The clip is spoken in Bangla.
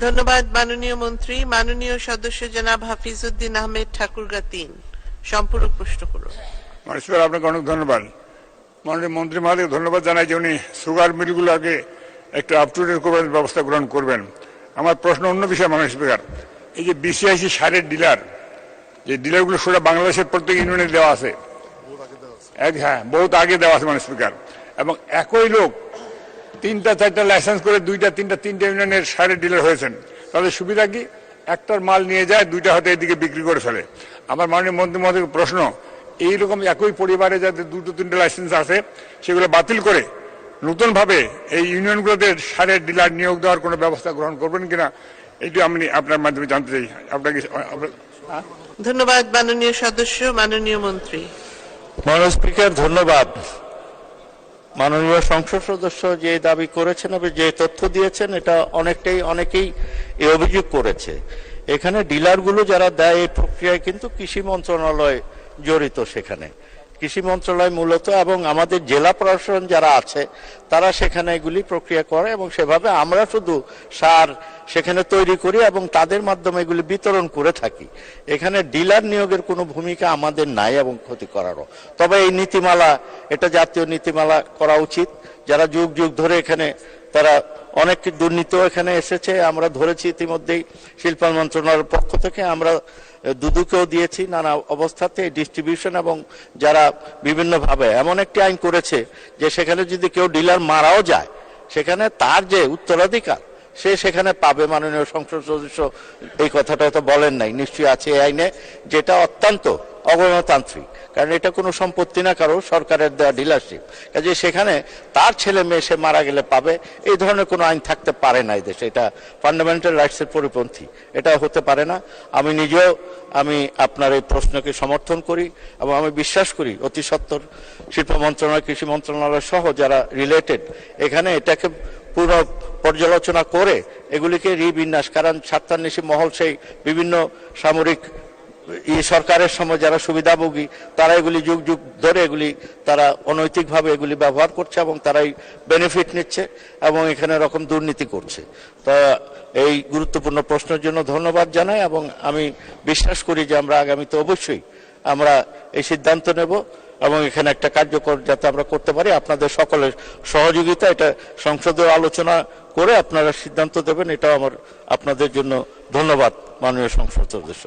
ধন্যবাদ মাননীয় মন্ত্রী। মাননীয় সদস্য জনাব হাফিজউদ্দিন আহমেদ ঠাকুরগা তিন। সম্পূরক প্রশ্ন করুন। মানে আপনাকে অনেক ধন্যবাদ। মাননীয় মন্ত্রী মহাদেব ধন্যবাদ জানাই যে উনি সুগার মিলগুলোকে একটু আপ টু ডেট করবেন ব্যবস্থা গ্রহণ করবেন। আমার প্রশ্ন অন্য বিষয়, মাননীয় স্পিকার। এই যে বিসিআইসি সারের ডিলার, যে ডিলারগুলো সেটা বাংলাদেশের প্রত্যেক ইউনিয়নে দেওয়া আছে। এক হ্যাঁ বহুত আগে দেওয়া আছে, মাননীয় স্পিকার। এবং একই লোক তিনটা চারটা লাইসেন্স করে দুইটা তিনটা তিনটা ইউনিয়নের সারের ডিলার হয়েছেন। তাদের সুবিধা কি? একটার মাল নিয়ে যায় দুইটা হয়তো এদিকে বিক্রি করে ফেলে। আমার মাননীয় মন্ত্রী মহোদয় প্রশ্ন এইরকম একই পরিবারে যাদের দুটো তিনটে লাইসেন্স আছে সেগুলো বাতিল করে নতুনভাবে এই ইউনিয়নগুলোতে সারের ডিলার নিয়োগ দেওয়ার কোনো ব্যবস্থা গ্রহণ করবেন কিনা এটি আমি আপনার মাধ্যমে জানতে চাই। আপনাকে ধন্যবাদ মাননীয় সদস্য মাননীয় মন্ত্রী। মাননীয় স্পিকার ধন্যবাদ। মাননীয় সংসদ সদস্য যে দাবি করেছেন এবং যে তথ্য দিয়েছেন, এটা অনেকটাই অনেকেই এই অভিযোগ করেছে। এখানে ডিলারগুলো যারা দেয় এই প্রক্রিয়ায় কিন্তু কৃষি মন্ত্রণালয় জড়িত সেখানে। কৃষি মন্ত্রণালয় মূলত এবং আমাদের জেলা প্রশাসন যারা আছে, তারা সেখানে এগুলি প্রক্রিয়া করে এবং সেভাবে আমরা শুধু সার সেখানে তৈরি করি এবং তাদের মাধ্যমে এগুলি বিতরণ করে থাকি। এখানে ডিলার নিয়োগের কোনো ভূমিকা আমাদের নাই এবং ক্ষতি করারও। তবে এই নীতিমালা, এটা জাতীয় নীতিমালা করা উচিত। যারা যুগ যুগ ধরে এখানে, তারা অনেক দুর্নীতি এখানে এসেছে। আমরা ধরেছি ইতিমধ্যেই শিল্পায়ন মন্ত্রণালয়ের পক্ষ থেকে আমরা দুদুকেও দিয়েছি নানা অবস্থাতে ডিস্ট্রিবিউশন এবং যারা বিভিন্নভাবে এমন একটি আইন করেছে যে সেখানে যদি কেউ ডিলার মারাও যায়, সেখানে তার যে উত্তরাধিকার সে সেখানে পাবে মাননীয় সংসদ সদস্য। এই কথাটা হয়তো বলেন নাই, নিশ্চয়ই আছে এই আইনে। যেটা অত্যন্ত অগণতান্ত্রিক, কারণ এটা কোনো সম্পত্তি না, কারও সরকারের দেওয়া ডিলারশিপ কাজে সেখানে তার ছেলে মেয়ে সে মারা গেলে পাবে, এই ধরনের কোনো আইন থাকতে পারে না এই দেশে। এটা ফান্ডামেন্টাল রাইটসের পরিপন্থী, এটা হতে পারে না। আমি নিজেও, আমি আপনার এই প্রশ্নকে সমর্থন করি এবং আমি বিশ্বাস করি অতি সত্বর শিল্প মন্ত্রণালয়, কৃষি মন্ত্রণালয় সহ যারা রিলেটেড এখানে এটাকে পুরো পর্যালোচনা করে এগুলিকে রিবিন্যাস, কারণ স্বার্থান্বেষী মহল সেই বিভিন্ন সামরিক এই সরকারের সময় যারা সুবিধাভোগী, তারা এগুলি যুগ যুগ ধরে এগুলি তারা অনৈতিকভাবে এগুলি ব্যবহার করছে এবং তারাই বেনিফিট নিচ্ছে এবং এখানে এরকম দুর্নীতি করছে। তা এই গুরুত্বপূর্ণ প্রশ্নের জন্য ধন্যবাদ জানাই এবং আমি বিশ্বাস করি যে আমরা আগামীতে অবশ্যই আমরা এই সিদ্ধান্ত নেব এবং এখানে একটা কার্যকর যাতে আমরা করতে পারি। আপনাদের সকলের সহযোগিতা, এটা সংসদে আলোচনা করে আপনারা সিদ্ধান্ত দেবেন এটাও আমার আপনাদের জন্য ধন্যবাদ মাননীয় সংসদ সদস্য।